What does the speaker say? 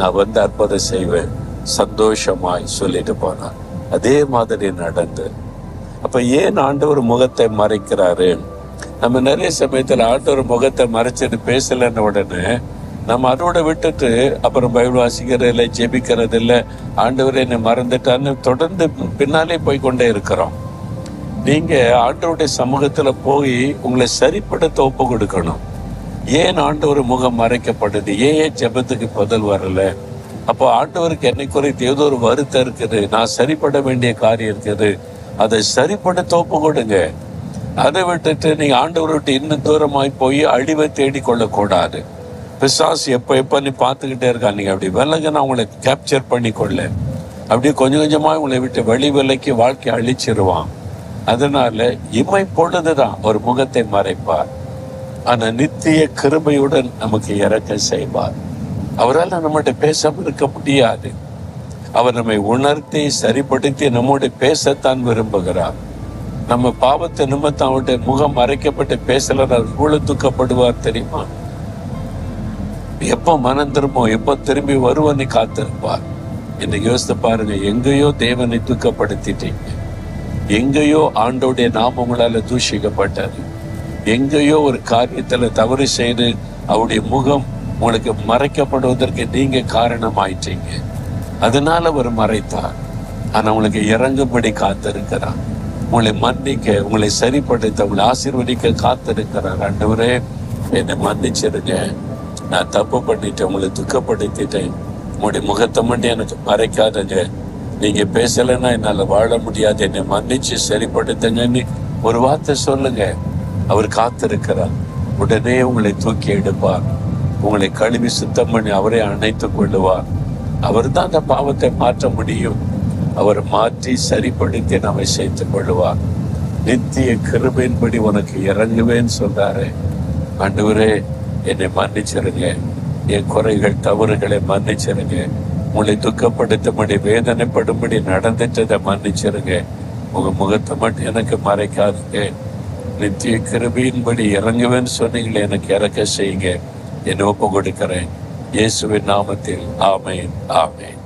நான் வந்து அற்புதம் செய்வேன். சந்தோஷமாய் சொல்லிட்டு போனார். அதே மாதிரி நடந்து. அப்ப ஏன் ஆண்டவர் முகத்தை மறைக்கிறாரு? நம்ம நிறைய சமயத்தில் ஆண்டவர் முகத்தை மறைச்சிட்டு பேசலன்னு உடனே நம்ம அதோட விட்டுட்டு அப்புறம் பைபிள் வாசிக்கிறது இல்லை ஜெபிக்கிறது இல்லை ஆண்டவர் என்னை மறந்துட்டான்னு தொடர்ந்து பின்னாலே போய் கொண்டே இருக்கிறோம். நீங்க ஆண்டவருடைய சமூகத்துல போய் உங்களை சரிப்படுத்த ஒப்பு கொடுக்கணும். ஏன் ஆண்டவர் முகம் மறைக்கப்படுது? ஏன் ஏன் ஜெபத்துக்கு பதில் வரல? அப்போ ஆண்டவருக்கு என்னை குறித்து ஏதோ ஒரு வருத்தம் இருக்குது. நான் சரிப்பட வேண்டிய காரியம் இருக்குது. அதை சரிப்பட தோப்பு கொடுங்க. அதை விட்டுட்டு நீங்க ஆண்டவர் விட்டு இன்னும் தூரமாய் போய் அழிவை தேடி கொள்ளக்கூடாது பிசாஸ் எப்போ எப்போ நீ பார்த்துக்கிட்டே இருக்கா நீங்க அப்படி விலங்க நான் உங்களை கேப்சர் பண்ணி கொள்ள அப்படியே கொஞ்சம் கொஞ்சமாக உங்களை விட்டு வெளி விலைக்கு வாழ்க்கை அழிச்சிருவான். அதனால இமை பொழுதுதான் ஒரு முகத்தை மறைப்பார். அந்த நித்திய கிருபையுடன் நமக்கு இறக்க செய்வார். அவரால் நம்மகிட்ட பேசாம இருக்க முடியாது. அவர் நம்மை உணர்த்தி சரிப்படுத்தி நம்மோட பேசத்தான் விரும்புகிறார். நம்ம பாவத்தை நிமித்தம் அவருடைய முகம் மறைக்கப்பட்டு பேசலன்னா இவ்வளவு துக்கப்படுவார் தெரியுமா? எப்போ மனம் திரும்பும் எப்போ திரும்பி வருவனை காத்திருப்பார். என்னை யோசித்து பாருங்க எங்கேயோ தேவனை துக்கப்படுத்திட்டீங்க. எங்கேயோ ஆண்டோடைய நாம உங்களால தூஷிக்கப்பட்டது. எங்கேயோ ஒரு காரியத்தில் தவறு செய்து அவருடைய முகம் உங்களுக்கு மறைக்கப்படுவதற்கு நீங்க காரணமாயிட்டீங்க. அதனால அவர் மறைத்தார். ஆனால் உங்களுக்கு இறங்கும்படி காத்திருக்கிறார். உங்களை மன்னிக்க உங்களை சரிப்படுத்த உங்களை ஆசீர்வதிக்க காத்திருக்கிறார். ஆண்டவரே என்னை மன்னிச்சிருங்க. நான் தப்பு பண்ணிட்டேன் உங்களை துக்கப்படுத்திட்டேன். உங்களுடைய முகத்தை மட்டும் எனக்கு மறைக்காதங்க. நீங்க பேசலைன்னா என்னால் வாழ முடியாது. என்னை மன்னிச்சு சரிப்படுத்துங்கன்னு ஒரு வார்த்தை சொல்லுங்க. அவர் காத்திருக்கிறார். உடனே உங்களை தூக்கி எடுப்பார். உங்களை கழுவி சுத்தம் பண்ணி அவரை அணைத்துக் கொள்ளுவார். அவர் தான் அந்த பாவத்தை மாற்ற முடியும். அவர் மாற்றி சரிப்படுத்தி நம்மை சேர்த்துக் கொள்ளுவார். நித்திய கிருபையின்படி உனக்கு இறங்குவேன்னு சொல்றாரு. ஆண்டவரே என்னை மன்னிச்சிருங்க. என் குறைகள் தவறுகளை மன்னிச்சிருங்க. உங்களை துக்கப்படுத்தும்படி வேதனைப்படும்படி நடந்துட்டதை மன்னிச்சிருங்க. உங்க முகத்தை மட்டும் எனக்கு மறைக்காதுங்க. நித்திய கிருபியின்படி இறங்குவேன்னு சொன்னீங்களே எனக்கு இறக்க செய்யுங்க. என்னை ஒப்பு கொடுக்கிறேன் இயேசுவின் நாமத்தில். ஆமேன். ஆமேன்.